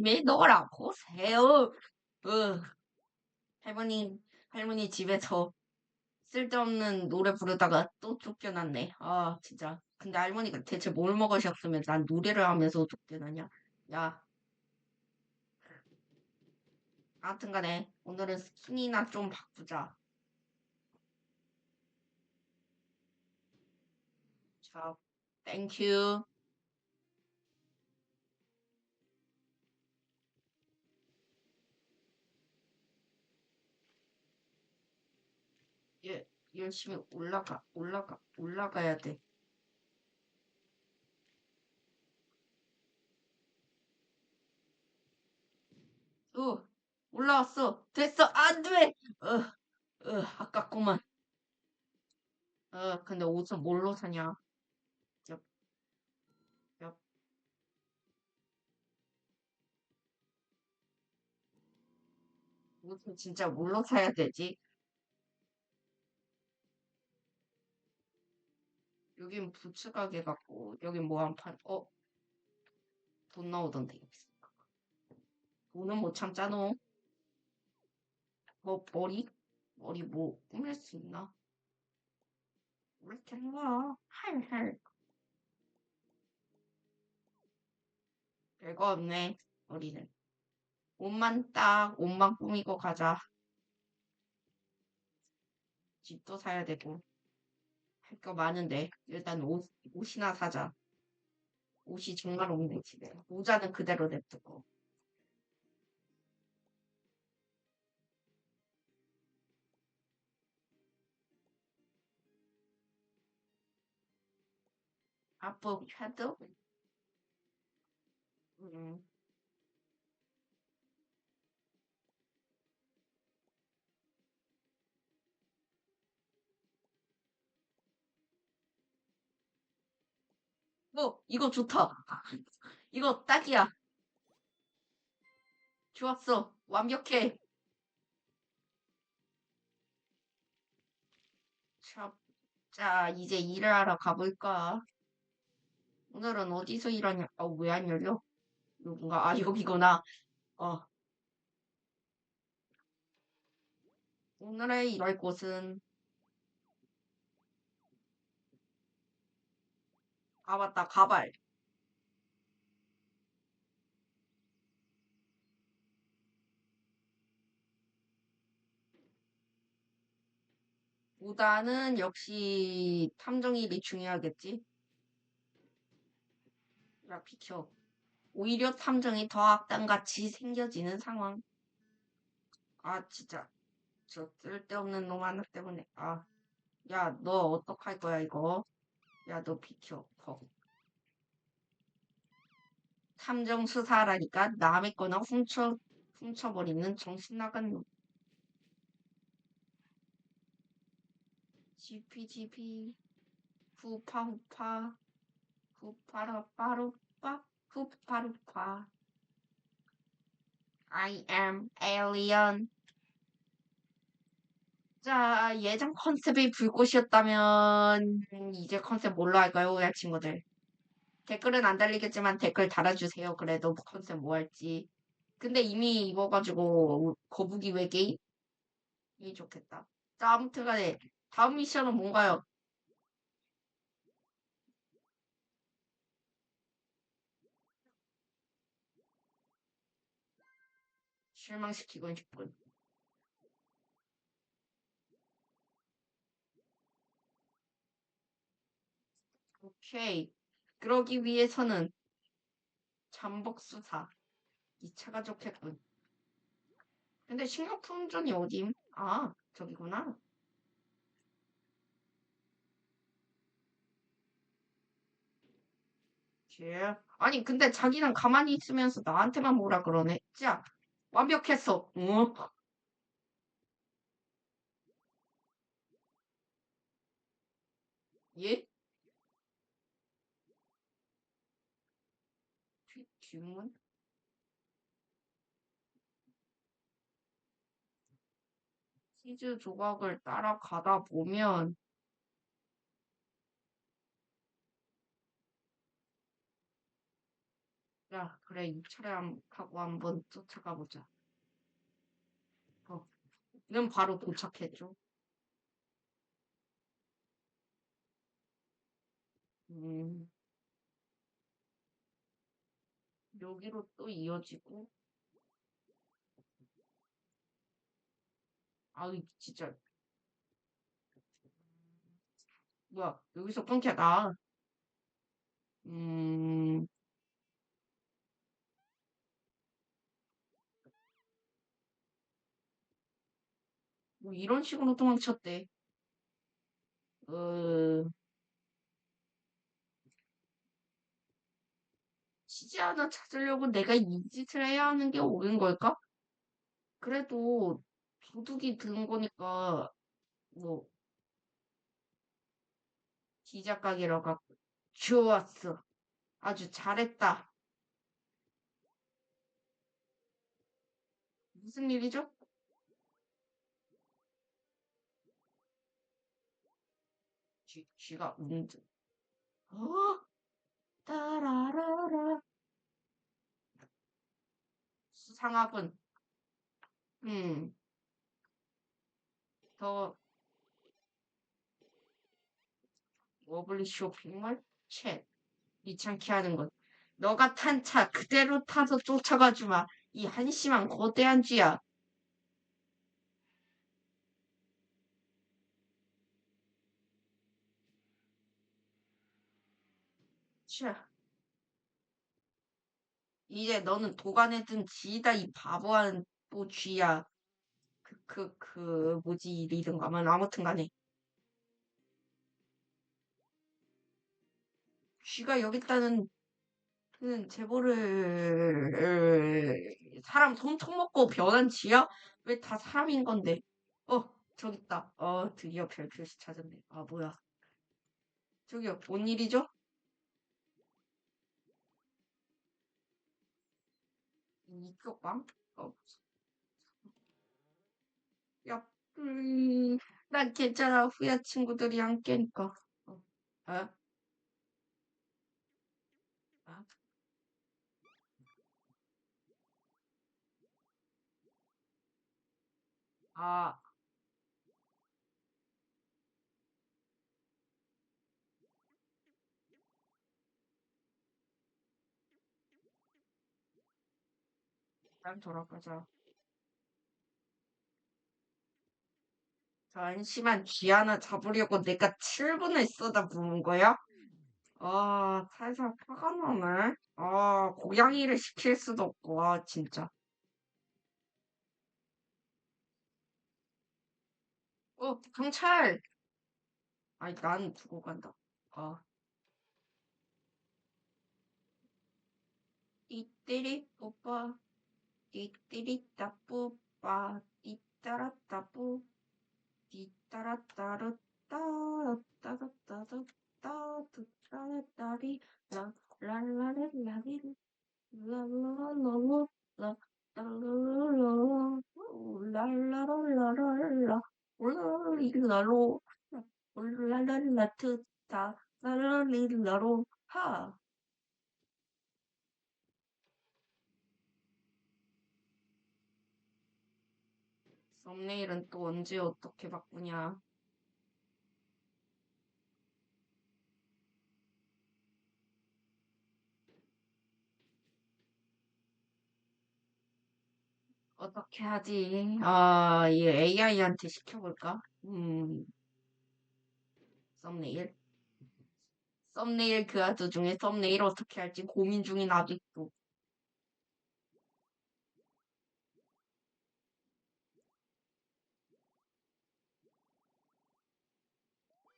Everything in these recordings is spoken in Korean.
매너라 보세요. 어. 할머니, 할머니 집에서 쓸데없는 노래 부르다가 또 쫓겨났네. 아, 진짜. 근데 할머니가 대체 뭘 먹으셨으면 난 노래를 하면서 쫓겨나냐? 야. 아무튼 간에 오늘은 스킨이나 좀 바꾸자. 자, 땡큐. 열심히 올라가, 올라가, 올라가야 돼. 어, 올라왔어. 됐어. 안 돼. 어, 어, 아깝구만. 어, 근데 옷은 뭘로 사냐? 엽, 엽. 옷은 진짜 뭘로 사야 되지? 여긴 부츠 가게 같고, 여긴 뭐한 판, 어? 돈 나오던데. 돈은 못 참잖아. 뭐, 머리? 머리 뭐, 꾸밀 수 있나? 왜 이렇게 한 거야? 할할. 별거 없네, 머리는. 옷만 딱, 옷만 꾸미고 가자. 집도 사야 되고. 할 거 많은데, 일단 옷, 옷이나 사자. 옷이 정말 없네, 집에. 모자는 그대로 냅두고. 아보카도? 음. 어, 이거 좋다. 이거 딱이야. 좋았어. 완벽해. 자, 자, 이제 일을 하러 가볼까? 오늘은 어디서 일하냐? 어, 왜안 열려? 여긴가? 아, 여기구나. 어. 오늘의 일할 곳은 아, 맞다. 가발. 보다는 역시 탐정일이 중요하겠지? 야, 비켜. 오히려 탐정이 더 악당같이 생겨지는 상황. 아, 진짜. 저 쓸데없는 놈 하나 때문에. 아, 야, 너 어떡할 거야, 이거? 야, 너 비켜. 퍽. 탐정 수사라니까 남의 거나 훔쳐, 훔쳐버리는 정신 나간 놈. 지피지피. 후파 후파. 후파라파루파 후파루파 I am alien 자 예전 컨셉이 불꽃이었다면 이제 컨셉 뭘로 할까요 야 친구들? 댓글은 안 달리겠지만 댓글 달아주세요. 그래도 컨셉 뭐 할지. 근데 이미 입어가지고 거북이 외계인? 이 좋겠다. 자 아무튼 간에 다음 미션은 뭔가요? 실망시키고 싶군. 오케이. 그러기 위해서는 잠복 수사. 이 차가 좋겠군. 근데 식료품존이 어dim? 아, 저기구나. 예. 아니, 근데 자기는 가만히 있으면서 나한테만 뭐라 그러네. 자, 완벽했어. 어? 예? 뒷, 뒷문? 치즈 조각을 따라가다 보면 야, 그래, 이 한- 타고 한번 쫓아가 보자. 어, 는 바로 도착했죠. 음, 여기로 또 이어지고, 아우, 진짜, 뭐야, 여기서 끊겨, 나. 음, 뭐 이런 식으로 도망쳤대. 어, 치지 하나 찾으려고 내가 이 짓을 해야 하는 게 옳은 걸까? 그래도 도둑이 든 거니까, 뭐, 기자가게로 갖고, 좋았어. 아주 잘했다. 무슨 일이죠? 쥐, 쥐가 운전. 어? 따라라라. 수상하군. 음, 더 워블리 쇼핑몰? 챗. 귀찮게 하는 것. 너가 탄 차 그대로 타서 쫓아가 주마. 이 한심한 거대한 쥐야. 차. 이제 너는 도간에 든 쥐다 이 바보한 또 쥐야. 그, 그, 그, 뭐지, 이름가만 아무튼 간에. 쥐가 여기 있다는 그 제보를 사람 손 처먹고 변한 쥐야? 왜 다 사람인 건데? 어, 저기 있다. 어, 드디어 별 표시 찾았네. 아, 뭐야. 저기요, 뭔 일이죠? 이쪽 방? 어, 야, 음, 난 괜찮아. 후야 친구들이 함께니까. 어, 어? 아, 아, 난 돌아가자. 잠시만 쥐 하나 잡으려고 내가 7분을 쏟아부은 거야? 아, 살살 화가 나네. 아, 고양이를 시킬 수도 없고, 아, 진짜. 어, 경찰! 아니, 난 두고 간다. 아, 띠띠리 뽀빠, 띠띠리 따뽀빠, 띠따라따뿌, 띠따라따르, 따라따라따르, 따뚜따라따리, 라, 랄라랄라리, 랄라랄라라, 라, 랄라랄라라, 랄라랄라랄라, 랄라리라로, 랄라랄라트타, 랄라리라로, 하. 썸네일은 또 언제 어떻게 바꾸냐. 어떻게 하지? 아, 이 AI한테 시켜볼까? 음, 썸네일. 썸네일 그 아두 중에 썸네일 어떻게 할지 고민 중인 아직도.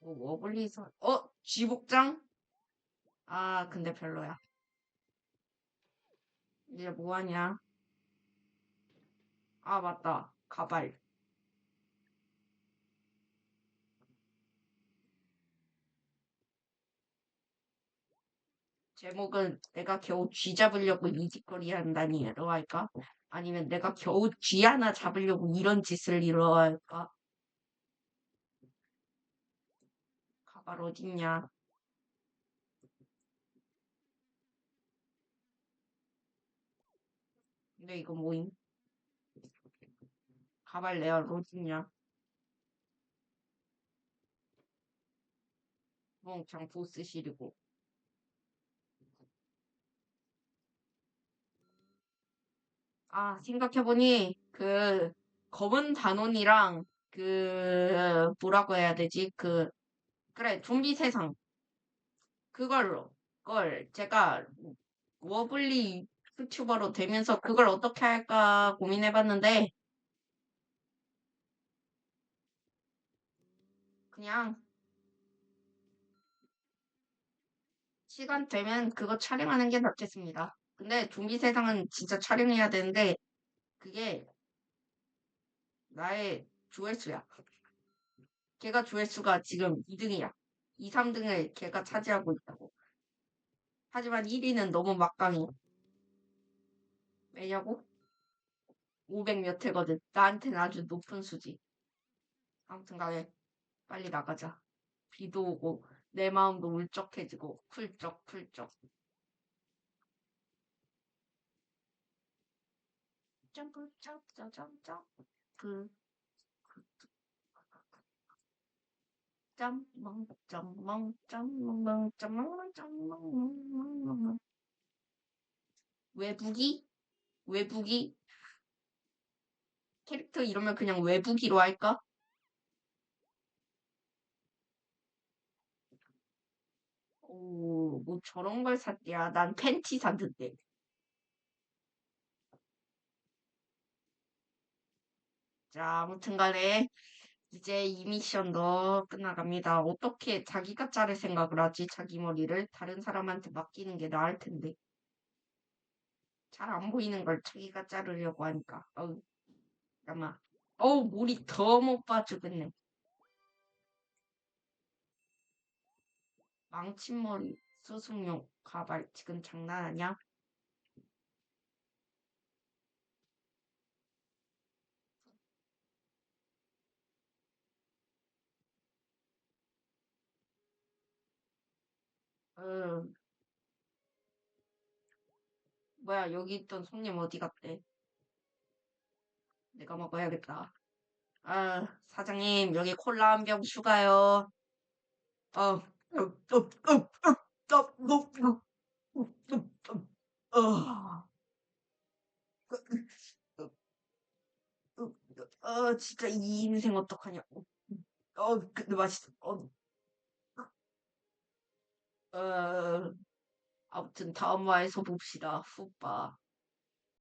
뭐, 워블리서, 어? 쥐복장? 아, 근데 별로야. 이제 뭐 하냐? 아, 맞다. 가발. 제목은 내가 겨우 쥐 잡으려고 이 짓거리 한다니로 할까? 아니면 내가 겨우 쥐 하나 잡으려고 이런 짓을 이러 할까? 가발 어딨냐? 근데 이거 뭐임? 가발레아 로즈냐? 멍청 보스실이고. 아, 생각해보니, 그, 검은 단원이랑, 그, 뭐라고 해야 되지? 그, 그래, 좀비 세상. 그걸로, 걸, 제가, 워블리 유튜버로 되면서 그걸 어떻게 할까 고민해봤는데, 그냥, 시간 되면 그거 촬영하는 게 낫겠습니다. 근데 좀비 세상은 진짜 촬영해야 되는데, 그게, 나의 조회수야. 걔가 조회수가 지금 2등이야. 2, 3등을 걔가 차지하고 있다고. 하지만 1위는 너무 막강해. 왜냐고? 500몇 회거든. 나한테는 아주 높은 수지. 아무튼 간에 빨리 나가자. 비도 오고 내 마음도 울적해지고 쿨쩍 쿨쩍. 점프 점프 점점 그 짬멍 짬멍 짬멍 짬멍 짬멍 외부기 외부기 캐릭터 이러면 그냥 외부기로 할까? 오, 뭐 저런 걸 샀대야. 난 팬티 샀는데. 자, 아무튼 간에 이제 이 미션도 끝나갑니다. 어떻게 자기가 자를 생각을 하지? 자기 머리를 다른 사람한테 맡기는 게 나을 텐데. 잘 안 보이는 걸 자기가 자르려고 하니까. 어우, 잠깐만. 어우, 머리 더 못 봐 죽겠네. 망친 머리, 수승용, 가발. 지금 장난하냐? 음. 뭐야, 여기 있던 손님 어디 갔대? 내가 먹어야겠다. 아, 사장님, 여기 콜라 한 병 추가요. 어, 어, 진짜 이 인생 어떡하냐고. 어, 근데 맛있어. 어. 어, 아무튼 다음 화에서 봅시다. 후 빠.